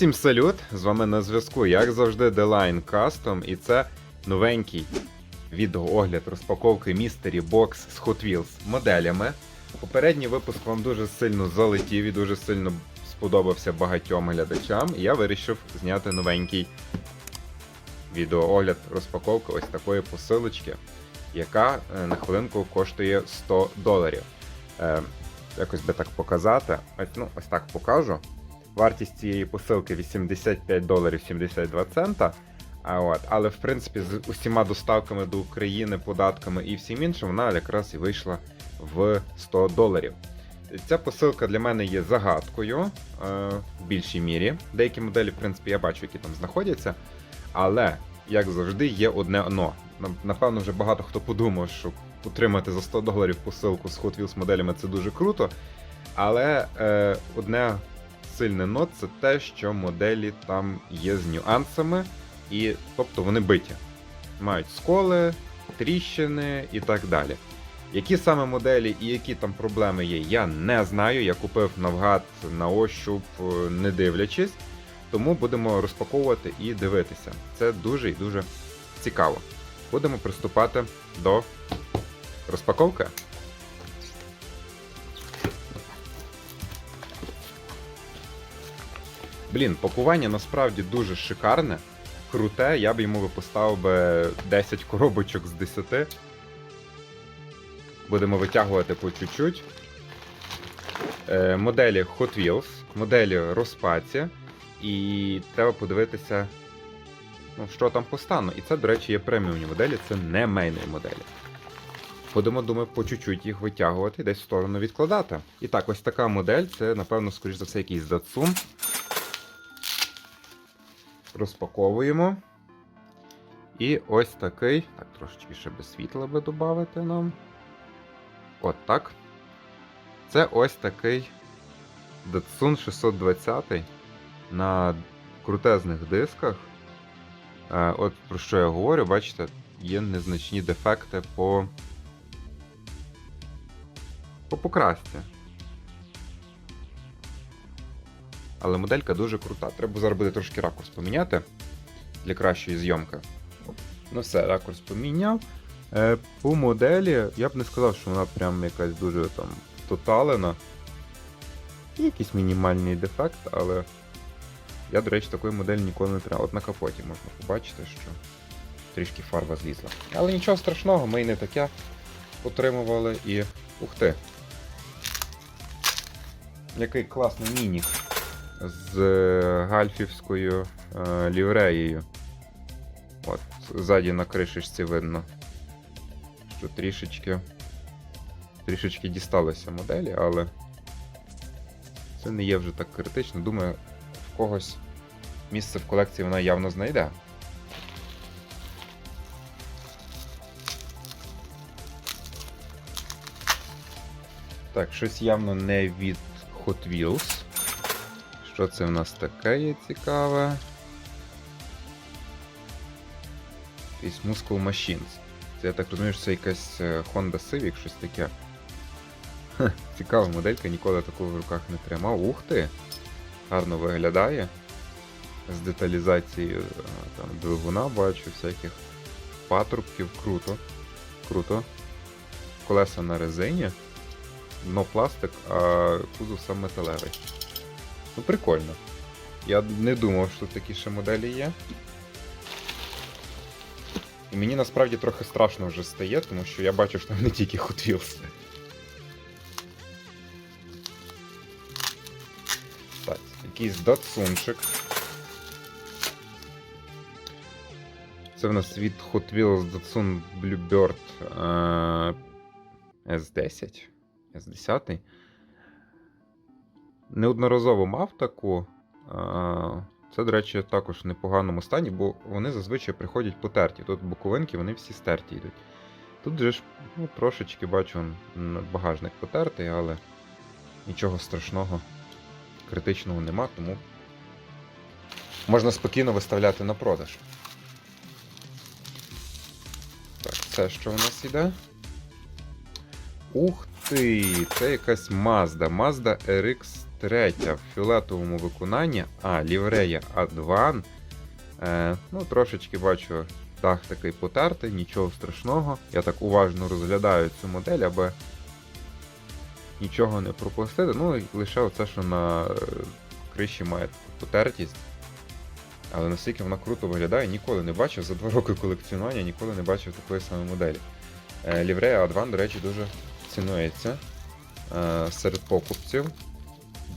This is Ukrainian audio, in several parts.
Всім салют! З вами на зв'язку, як завжди, Deline Custom, і це новенький відеоогляд розпаковки Mystery Box з Hot Wheels моделями. Попередній випуск вам дуже сильно залетів і дуже сильно сподобався багатьом глядачам. І я вирішив зняти новенький відеоогляд розпаковки ось такої посилочки, яка е, на хвилинку коштує 100 доларів. Е, якось би так показати. Ось, ну, ось так покажу. Вартість цієї посилки 85 доларів 72 цента. А от, але в принципі з усіма доставками до України, податками і всім іншим, вона якраз і вийшла в 100 доларів. Ця посилка для мене є загадкою е, в більшій мірі. Деякі моделі, в принципі, я бачу, які там знаходяться. Але, як завжди, є одне оно. Напевно, вже багато хто подумав, що отримати за 100 доларів посилку з Hot Wheels моделями це дуже круто. Але е, одне сильне но це те, що моделі там є з нюансами, і тобто вони биті. Мають сколи, тріщини і так далі. Які саме моделі і які там проблеми є, я не знаю. Я купив навгад на ощуп, е, не дивлячись. Тому будемо розпаковувати і дивитися. Це дуже і дуже цікаво. Будемо приступати до розпаковки. Блін, пакування насправді дуже шикарне, круте. Я б йому поставив би 10 коробочок з 10. Будемо витягувати по чуть-чуть. Е, моделі Hot Wheels, моделі розпаці. І треба подивитися, ну, що там по стану. І це, до речі, є преміумні моделі, це не мейнові моделі. Будемо, думаю, по чуть-чуть їх витягувати і десь в сторону відкладати. І так, ось така модель, це, напевно, скоріш за все, якийсь Datsun. Розпаковуємо. І ось такий. Так, трошечки ще без світла би додати нам. От так. Це ось такий Datsun 620 на крутезних дисках. Е, От про що я говорю, бачите, є незначні дефекти по. по покрасці. Але моделька дуже крута. Треба зараз буде трошки ракурс поміняти для кращої зйомки. Ну все, ракурс поміняв. Е, по моделі я б не сказав, що вона прям якась дуже там тоталена. Якийсь мінімальний дефект, але я, до речі, такої моделі ніколи не треба. От на капоті можна побачити, що трішки фарба злізла. Але нічого страшного, ми й не таке отримували і. Ух ти! Який класний мінік з е, гальфівською е, лівреєю. От, ззаді на кришечці видно, що трішечки трішечки дісталися моделі, але це не є вже так критично. Думаю, в когось місце в колекції вона явно знайде. Так, щось явно не від Hot Wheels. Що це в нас таке є цікаве? Якийсь Muscle Machines. Це я так розумію, що це якась е, Honda Civic, щось таке. Хе, цікава моделька, ніколи такого в руках не тримав. Ух ти! Гарно виглядає. З деталізацією е, там, двигуна бачу, всяких патрубків. Круто. Круто. Колеса на резині. Дно пластик, а кузов сам металевий. Ну, прикольно. Я не думав, що такі ще моделі є. І мені насправді трохи страшно вже стає, тому що я бачу, що там не тільки Hot Wheels. Так, якийсь датсунчик. Це в нас від Hot Wheels Datsun Bluebird е, S10. S10. Неодноразово мав таку. е, Це, до речі, також в непоганому стані, бо вони зазвичай приходять потерті. Тут боковинки, вони всі стерті йдуть. Тут же ж ну, трошечки бачу багажник потертий, але нічого страшного, критичного нема, тому можна спокійно виставляти на продаж. Так, це що у нас іде? Ух ти! Це якась Mazda. Mazda RX третя в фіолетовому виконанні, а ліврея Адван. Е, ну, трошечки бачу, дах такий потертий, нічого страшного. Я так уважно розглядаю цю модель, аби нічого не пропустити. Ну, лише оце, що на е, криші має потертість. Але наскільки вона круто виглядає, ніколи не бачив за два роки колекціонування, ніколи не бачив такої самої моделі. Е, Ліврея Адван, до речі, дуже цінується е, серед покупців.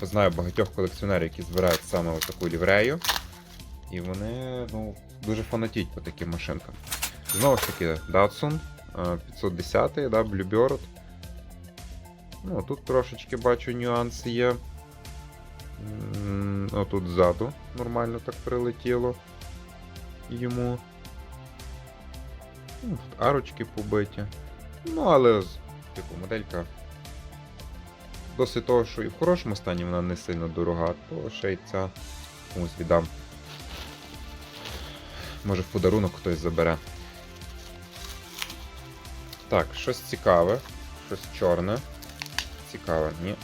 Знаю багатьох колекціонерів, які збирають саме ось таку ліврею. І вони ну, дуже фанатіть по таким машинкам. Знову ж таки, Datsun е, 510, да, Bluebird. Ну, тут трошечки бачу нюанси є. М, Отут ззаду нормально так прилетіло йому. Ну, тут арочки побиті. Ну, але типу моделька. Досить того, що і в хорошому стані вона не сильно дорога, то ще й ця комусь віддам. Може в подарунок хтось забере. Так, щось цікаве, щось чорне. Цікаве, ні.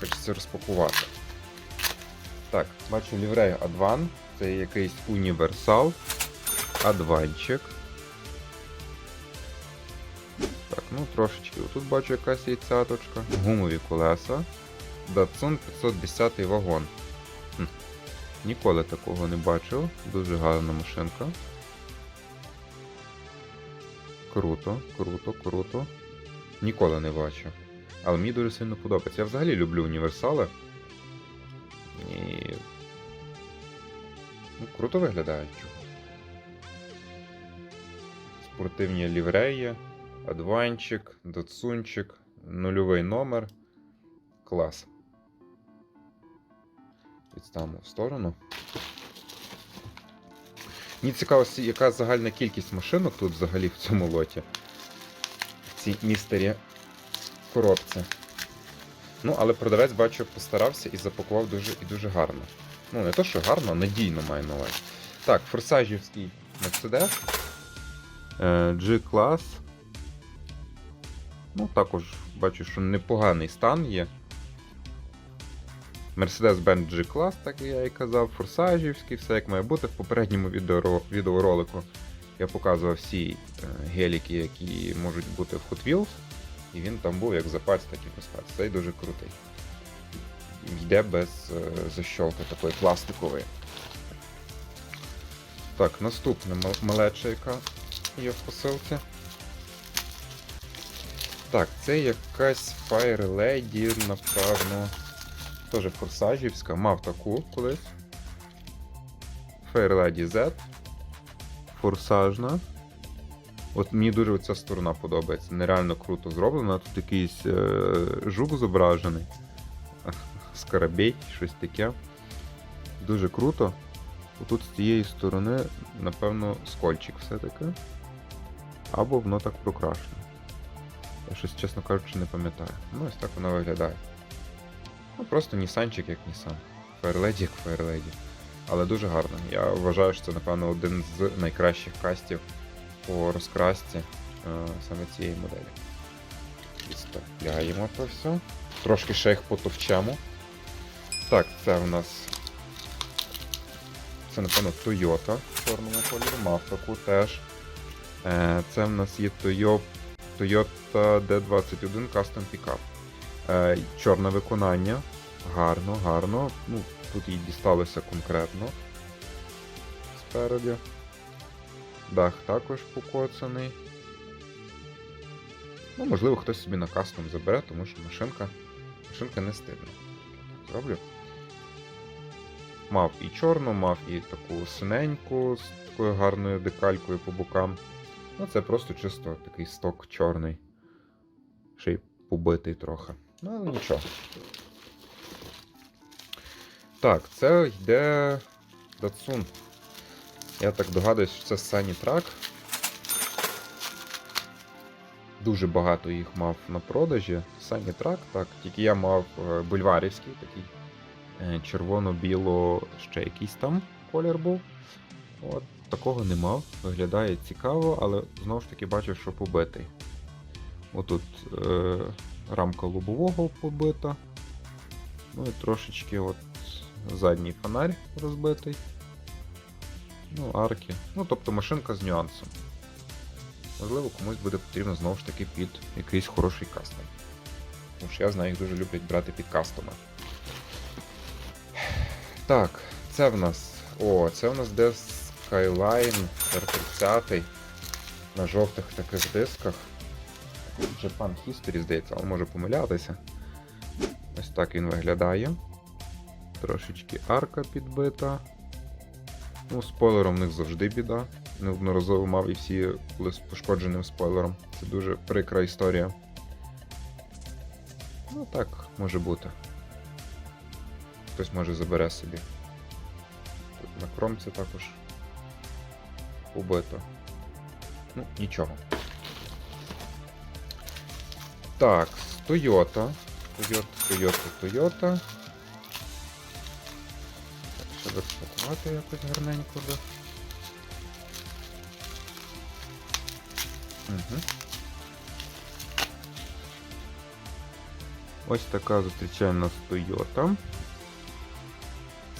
Хочеться розпакувати. Так, бачу ліврею Адван. Це якийсь універсал. Адванчик. Ну трошечки. Тут бачу якась яйцяточка. Гумові колеса. Datsun 510 вагон. Хм. Ніколи такого не бачив. Дуже гарна машинка. Круто, круто, круто. Ніколи не бачив. Але мені дуже сильно подобається. Я взагалі люблю універсали. І. Ну, круто виглядає чого. Спортивні лівреї, адванчик, датсунчик, нульовий номер. Клас. Відставимо в сторону. Мені цікаво, яка загальна кількість машинок тут взагалі в цьому лоті. В цій містері коробці. Ну, але продавець, бачу, постарався і запакував дуже і дуже гарно. Ну, не то, що гарно, а надійно маю на увазі. Так, форсажівський Mercedes. Е, G-клас. Ну, також бачу, що непоганий стан є. Mercedes-Benz G-Class, так я і казав, форсажівський, все як має бути. В попередньому відеоролику я показував всі е, геліки, які можуть бути в Hot Wheels. І він там був як запас, так і без. Цей дуже крутий. Йде без е, защолки такої пластикової. Так, наступна малеча, яка є в посилці. Так, це якась Fire Lady, напевно. Теж форсажівська. Мав таку колись. Fire Lady Z. Форсажна. От мені дуже ця сторона подобається. Нереально круто зроблена. Тут якийсь е, жук зображений. Скарабей, щось таке. Дуже круто. Отут з цієї сторони, напевно, скольчик все-таки. Або воно так прокрашено. Я щось, чесно кажучи, не пам'ятаю. Ну, ось так воно виглядає. Ну, просто Нісанчик як Нісан. Фаерледі як Фаерледі. Але дуже гарно. Я вважаю, що це, напевно, один з найкращих кастів по розкрасці е, саме цієї моделі. Відставляємо то все. Трошки ще їх потовчемо. Так, це в нас. Це, напевно, Toyota в чорному кольорі, мав таку теж. Е, Це в нас є Toyo- Toyota D21 Custom Pickup. Е, Чорне виконання. Гарно, гарно. Ну, тут їй дісталося конкретно. Спереді. Дах також покоцаний. Ну, можливо, хтось собі на кастом забере, тому що машинка, машинка не стильна. Зроблю. Мав і чорну, мав і таку синеньку з такою гарною декалькою по бокам. Ну, це просто чисто такий сток чорний. Ще й побитий трохи. Ну, але нічого. Так, це йде Datsun. Я так догадуюсь, що це Санітрак. Дуже багато їх мав на продажі. Санітрак, так. Тільки я мав е, бульварівський, такий е, червоно-біло, ще якийсь там колір був. От, такого не мав. Виглядає цікаво, але знову ж таки бачив, що побитий. Отут е, рамка лобового побита. Ну і трошечки от задній фонарь розбитий. Ну, арки. Ну, тобто машинка з нюансом. Можливо, комусь буде потрібно знову ж таки під якийсь хороший кастом. Тому що я знаю, їх дуже люблять брати під кастоми. Так, це в нас. О, це в нас де Skyline R30 на жовтих таких дисках. Japan History, здається, але може помилятися. Ось так він виглядає. Трошечки арка підбита. Ну, спойлером в них завжди біда. Неодноразово мав і всі були з пошкодженим спойлером. Це дуже прикра історія. Ну так, може бути. Хтось може забере собі. Тут на кромці також убито. Ну, нічого. Так, Toyota. Toyota, Toyota, Toyota. Ще розпакувати якось гарненько би. Угу. Ось така зустрічає нас Toyota.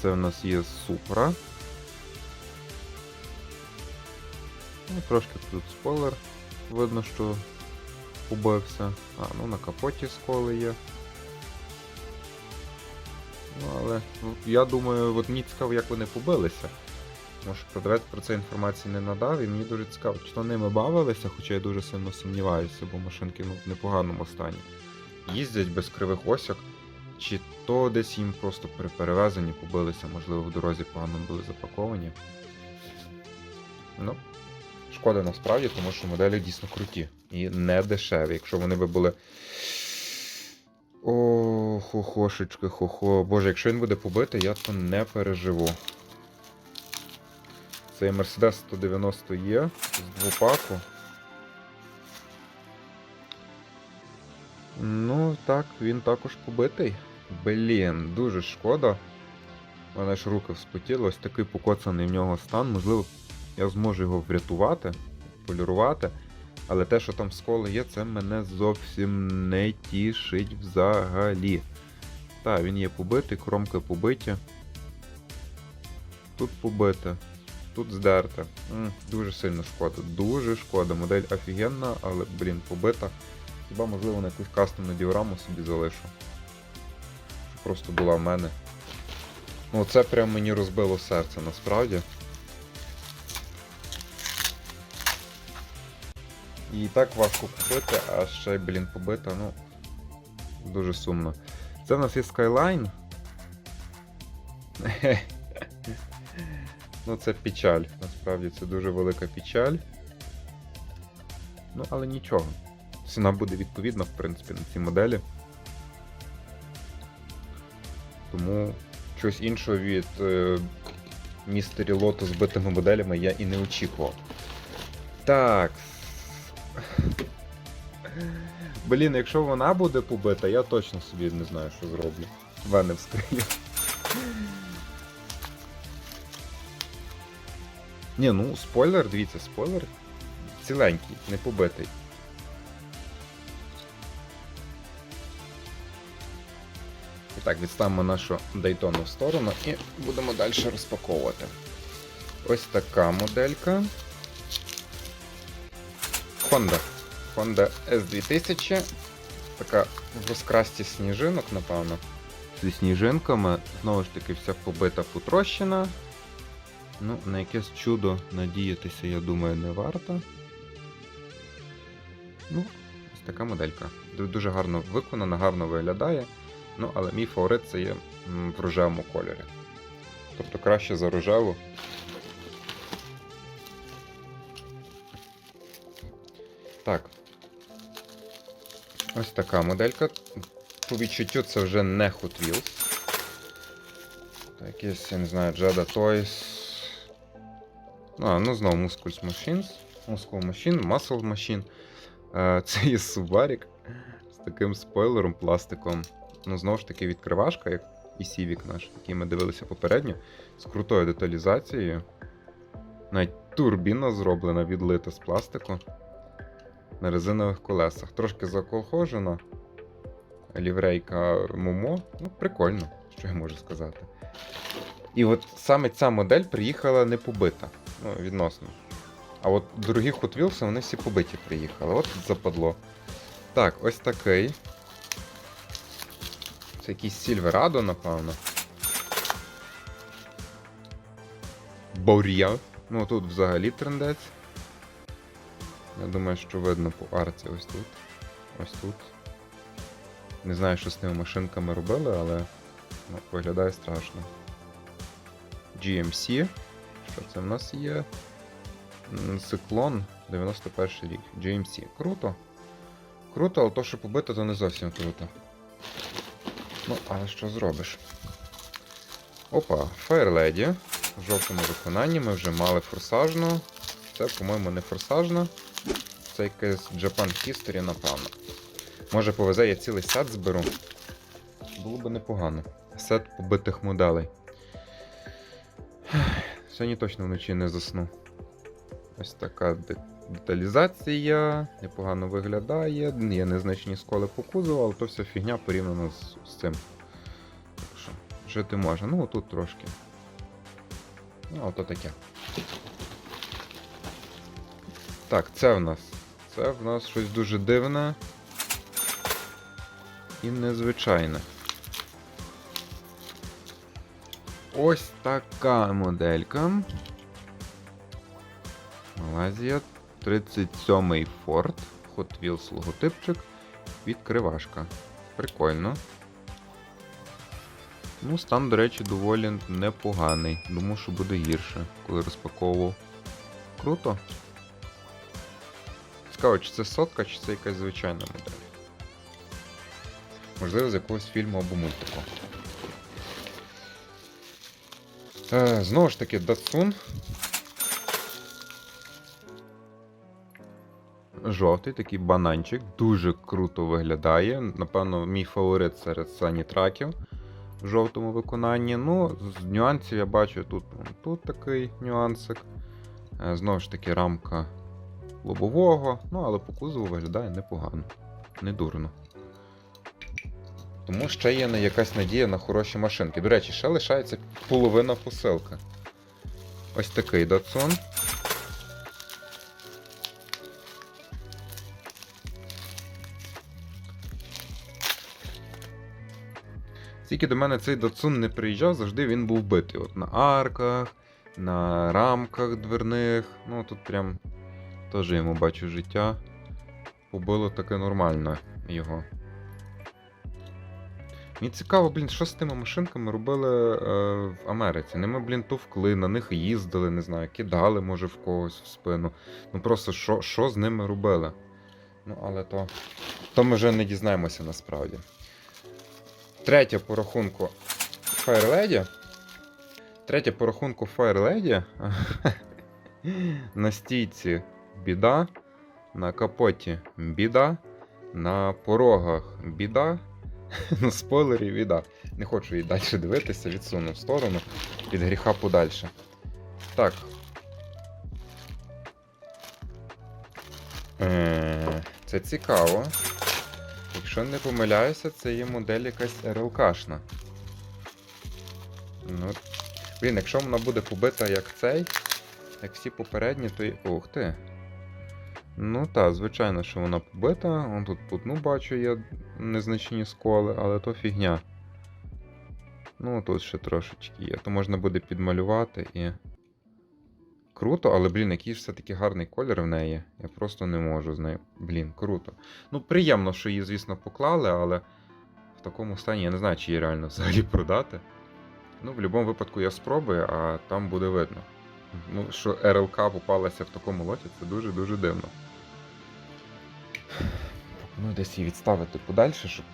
Це у нас є Supra. Ну, трошки тут спойлер. Видно, що побився. А, ну на капоті сколи є. Ну, але ну, я думаю, от мені цікаво, як вони побилися. Тому що продавець про це інформації не надав, і мені дуже цікаво, чи то ними бавилися, хоча я дуже сильно сумніваюся, бо машинки ну, в непоганому стані. Їздять без кривих осяк, чи то десь їм просто при перевезенні побилися, можливо, в дорозі погано були запаковані. Ну, шкода насправді, тому що моделі дійсно круті і не дешеві. Якщо вони би були. О, хохошечки, хохо. Боже, якщо він буде побитий, я то не переживу. Цей Mercedes 190 є з двопаку. Ну, так, він також побитий. Блін, дуже шкода. У мене ж руки вспотіли, ось такий покоцаний в нього стан. Можливо, я зможу його врятувати, полірувати. Але те, що там сколи є, це мене зовсім не тішить взагалі. Так, він є побитий, кромки побиті. Тут побите, тут здерте. Дуже сильно шкода. Дуже шкода. Модель офігенна, але, блін, побита. Хіба можливо на якусь кастомну діораму собі залишу. Щоб просто була в мене. Ну це прям мені розбило серце насправді. І так важко купити, а ще блін, побита, ну. Дуже сумно. Це в нас є Skyline. ну, це печаль. Насправді це дуже велика печаль. Ну, але нічого. Ціна буде відповідна, в принципі, на ці моделі. Тому щось іншого від е, містері з битими моделями я і не очікував. Так. Блін, якщо вона буде побита, я точно собі не знаю, що зроблю. Вени вскрию. Ні, ну, спойлер, дивіться, спойлер ціленький, не побитий. І так, відставимо нашу Daytona в сторону і будемо далі розпаковувати. Ось така моделька. Honda. Honda S2000. Така в розкрасті сніжинок, напевно. Зі сніжинками, знову ж таки, вся побита потрощена. Ну, на якесь чудо надіятися, я думаю, не варто. Ну, ось така моделька. Дуже гарно виконана, гарно виглядає. Ну, але мій фаворит це є в рожевому кольорі. Тобто краще за рожеву. Так. Ось така моделька. По відчуттю це вже не Hot Wheels. Якийсь, я не знаю, Jada Toys. А, ну знову Muscles Machines. Muscle Machine, Muscle Machine. Це є Subarik з таким спойлером, пластиком. Ну, знову ж таки, відкривашка, як і Civic наш, який ми дивилися попередньо, з крутою деталізацією. Навіть турбіна зроблена, відлита з пластику на резинових колесах. Трошки заколхожена, ліврейка Момо. Ну, прикольно, що я можу сказати. І от саме ця модель приїхала не побита. Ну, відносно. А от дорогі Hot Wheels, вони всі побиті приїхали. От западло. Так, ось такий. Це якийсь Silverado, напевно. Боря. Ну тут взагалі трендець. Я думаю, що видно по арці ось тут. Ось тут. Не знаю, що з тими машинками робили, але ну, виглядає страшно. GMC. Що це в нас є? Циклон 91 рік. GMC. Круто. Круто, але то, що побито, то не зовсім круто. Ну, але що зробиш? Опа, Fire Lady. В жовтому виконанні ми вже мали форсажну. Це, по-моєму, не форсажна. Це якась Japan History, напевно. Може повезе, я цілий сет зберу. Було б непогано. Сет побитих моделей. Сьогодні точно вночі не засну. Ось така деталізація, непогано виглядає, є незначні сколи по кузову, але то вся фігня порівняно з, з цим. Так що, жити можна. Ну, тут трошки. Ну, ото таке. Так, це в нас. Це в нас щось дуже дивне і незвичайне. Ось така моделька. Малайзія 37-й Ford. Hot Wheels логотипчик. Відкривашка. Прикольно. Ну, стан, до речі, доволі непоганий. Думаю, що буде гірше, коли розпаковував. Круто. Цікаво, чи це сотка, чи це якась звичайна модель. Можливо, з якогось фільму або мультику. Е, знову ж таки, Datsun. Жовтий такий бананчик, дуже круто виглядає. Напевно, мій фаворит серед санітраків в жовтому виконанні. Ну, з нюансів я бачу тут, тут такий нюансик. Е, Знову ж таки, рамка лобового, ну але по кузову виглядає непогано, не дурно. Тому ще є якась надія на хороші машинки. До речі, ще лишається половина посилки. Ось такий Datsun. Тільки до мене цей Datsun не приїжджав, завжди він був битий. От на арках, на рамках дверних. Ну тут прям теж йому бачу життя. Побило таке нормально його. Мені цікаво, блін, що з тими машинками робили е, в Америці. Ними, блін, товкли, на них їздили, не знаю, кидали, може, в когось в спину. Ну просто що, що з ними робили? Ну, але то, то ми вже не дізнаємося насправді. Третя по рахунку Fire Lady. Третя по рахунку Fire Lady. на стійці біда. На капоті біда. На порогах біда. На спойлері біда. Не хочу її далі дивитися, відсуну в сторону від гріха подальше. Так. Е, Це цікаво. Якщо не помиляюся, це є модель якась РЛКшна. Ну, блін, якщо вона буде побита як цей, як всі попередні, то. Ух ти. Ну так, звичайно, що вона побита. Вон тут по дну бачу є незначні сколи, але то фігня. Ну, тут ще трошечки є. То можна буде підмалювати і. Круто, але, блін, який ж все-таки гарний колір в неї. Я просто не можу з нею. Блін, круто. Ну, приємно, що її, звісно, поклали, але в такому стані я не знаю, чи її реально взагалі продати. Ну, в будь-якому випадку я спробую, а там буде видно. Ну, що РЛК попалася в такому лоті, це дуже-дуже дивно. Ну, десь її відставити подальше, щоб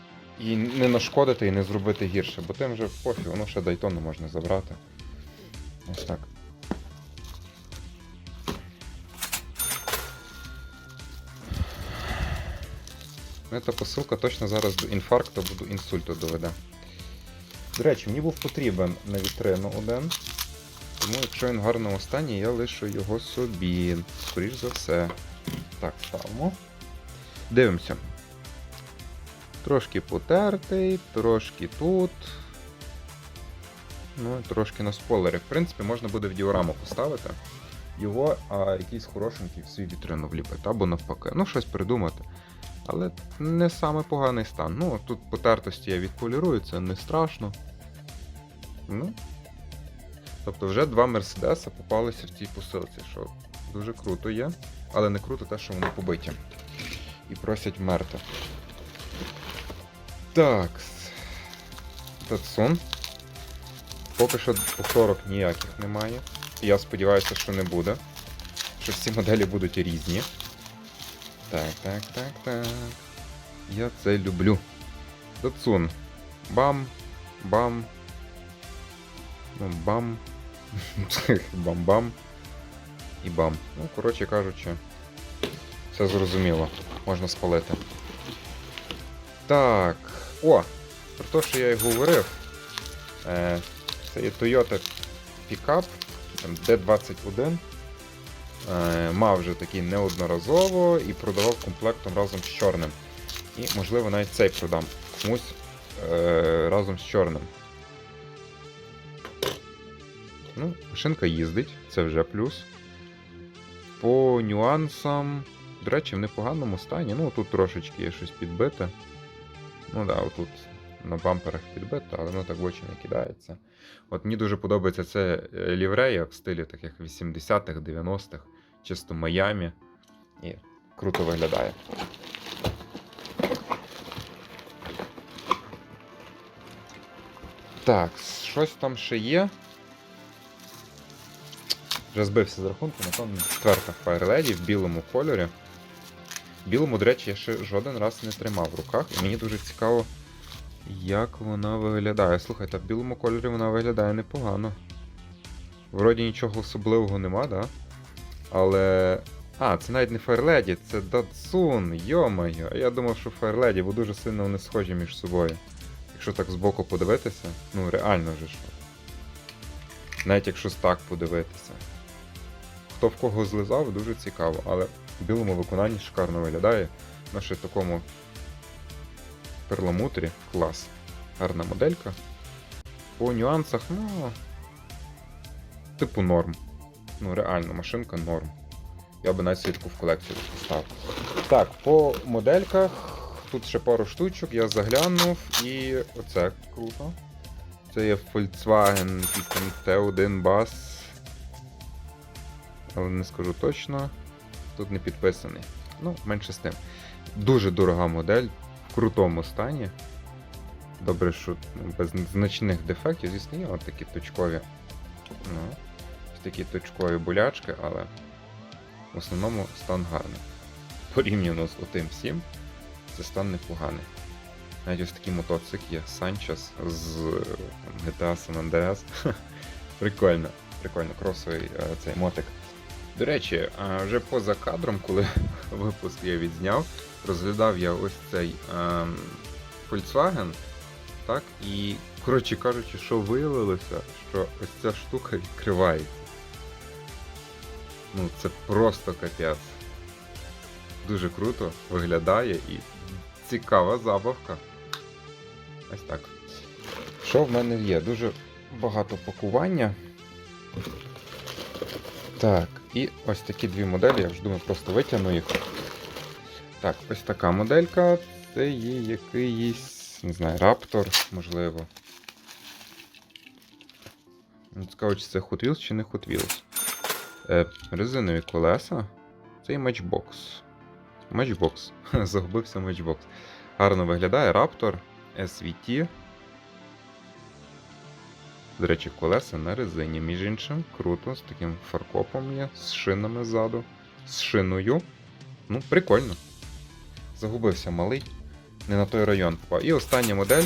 їй не нашкодити і не зробити гірше, бо тим вже пофіг, воно ще Дайтону можна забрати. Ось так. Ну, Ця посилка точно зараз до інфаркту або до інсульту доведе. До речі, мені був потрібен на вітрину один. Тому якщо він в гарному стані, я лишу його собі. Скоріш за все. Так, ставимо. Дивимося. Трошки потертий, трошки тут. Ну, і трошки на спойлері. В принципі, можна буде в діораму поставити. Його а, якийсь хорошенький в свій вітрину вліпити, або навпаки. Ну, щось придумати. Але не саме поганий стан. Ну, тут потертості я відполірую, це не страшно. Ну. Тобто вже два Мерседеса попалися в цій посилці, що дуже круто є. Але не круто те, що вони побиті. І просять вмерти. Так. Татсун. Поки що повторок ніяких немає. Я сподіваюся, що не буде. Що всі моделі будуть різні. Так, так, так, так. Я це люблю. Датсун. Бам. Бам. Ну, бам. Бам-бам. І бам. Ну, коротше кажучи, Все зрозуміло. Можна спалити. Так. О! Про те, що я й говорив. Е, це є Toyota Pickup D21. Е, мав вже такий неодноразово і продавав комплектом разом з чорним. І, можливо, навіть цей продам комусь е, разом з чорним. Ну, машинка їздить, це вже плюс. По нюансам. До речі, в непоганому стані. Ну, тут трошечки є щось підбите. Ну да, отут на бамперах підбито, але воно так в очі не кидається. От мені дуже подобається це е, ліврея в стилі таких 80-х, 90-х, чисто Майамі. І круто виглядає. Так, щось там ще є. Вже збився з рахунку, напевно, четверта Fire Lady в білому кольорі. Білому, до речі, я ще жоден раз не тримав в руках, і мені дуже цікаво, як вона виглядає. Слухайте, в білому кольорі вона виглядає непогано. Вроді нічого особливого нема, да? Але. А, це навіть не Fire це йо-моє. А Я думав, що Lady, бо дуже сильно вони схожі між собою. Якщо так збоку подивитися, ну реально же що. Навіть якщо так подивитися. Хто в кого злизав, дуже цікаво, але білому виконанні шикарно виглядає. На ще такому перламутрі клас. Гарна моделька. По нюансах, ну. Типу норм. Ну, реально, машинка норм. Я би навіть свідку в колекцію поставив. Так, по модельках. Тут ще пару штучок, я заглянув і оце круто. Це є Volkswagen якийсь там T1 Bass. Але не скажу точно. Тут не підписаний. Ну, менше з тим. Дуже дорога модель, в крутому стані. Добре, що без значних дефектів, звісно, є такі точкові. Ну, такі точкові болячки, але в основному стан гарний. Порівняно з отим всім, це стан непоганий. Навіть ось такий мотоцикл є Санчес з там, GTA San Andreas. Прикольно, прикольно, кросовий е, цей мотик. До речі, вже поза кадром, коли випуск я відзняв, розглядав я ось цей ем, Volkswagen. Так, і, коротше кажучи, що виявилося, що ось ця штука відкривається. Ну, це просто капець. Дуже круто виглядає і цікава забавка. Ось так. Що в мене є? Дуже багато пакування. Так, і ось такі дві моделі, я вже думаю, просто витягну їх. Так, ось така моделька. Це є якийсь, не знаю, Raptor, можливо. Цікаво, чи це Hot Wheels, чи не Hot Wheels. Е, резинові колеса. Це і Matchbox. Matchbox. Загубився Matchbox. Гарно виглядає Raptor SVT. До речі, колеса на резині, між іншим. Круто, з таким фаркопом є, з шинами ззаду, з шиною. Ну, прикольно. Загубився малий. Не на той район попав. І остання модель,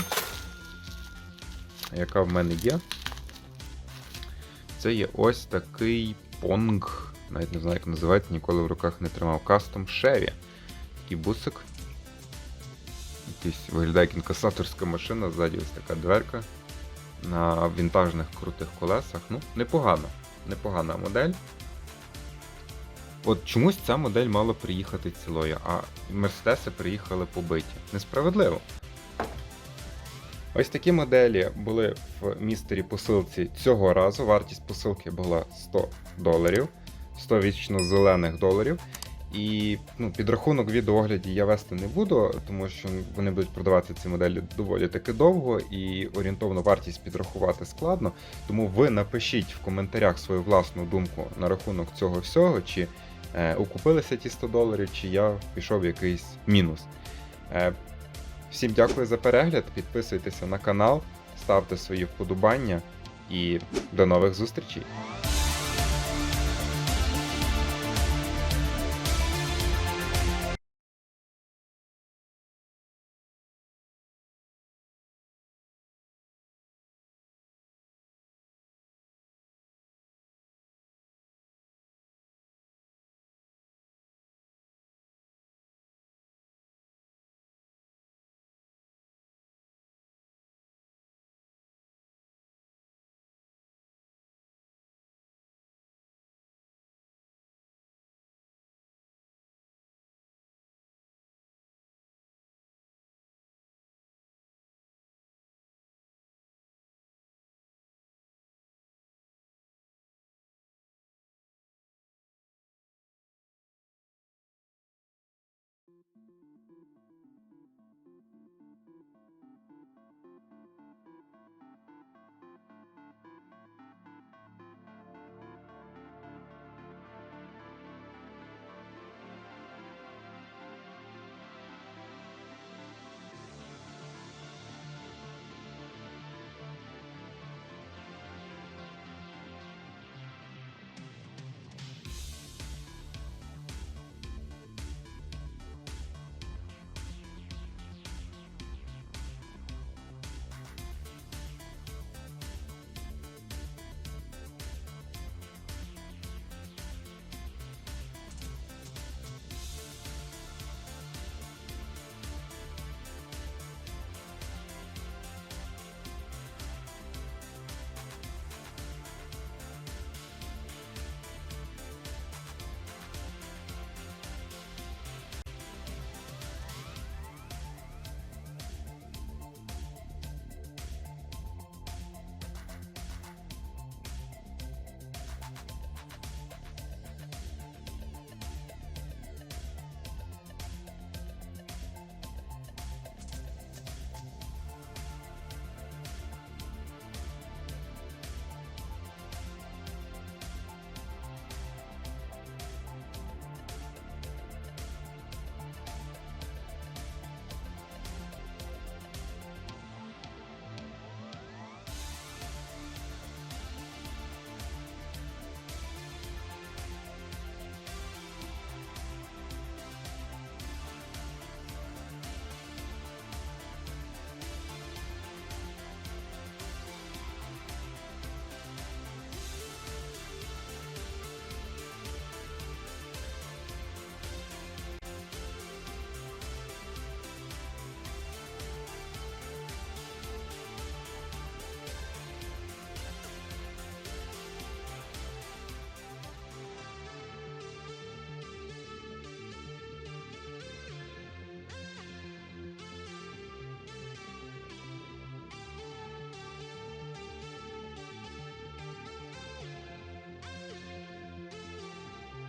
яка в мене є. Це є ось такий Pong. Навіть не знаю, як називається, ніколи в руках не тримав. Custom Chevy. Такий бусик. Якийсь виглядає як інкасаторська машина, ззаді ось така дверка. На вінтажних крутих колесах. Ну, непогано. Непогана модель. От чомусь ця модель мала приїхати цілою, а мерседеси приїхали побиті. Несправедливо. Ось такі моделі були в містері посилці цього разу. Вартість посилки була 100 доларів, 100 вічно зелених доларів. І ну, підрахунок в я вести не буду, тому що вони будуть продавати ці моделі доволі таки довго і орієнтовну вартість підрахувати складно. Тому ви напишіть в коментарях свою власну думку на рахунок цього всього, чи е, окупилися ті 100 доларів, чи я пішов в якийсь мінус. Е, всім дякую за перегляд, підписуйтеся на канал, ставте свої вподобання і до нових зустрічей!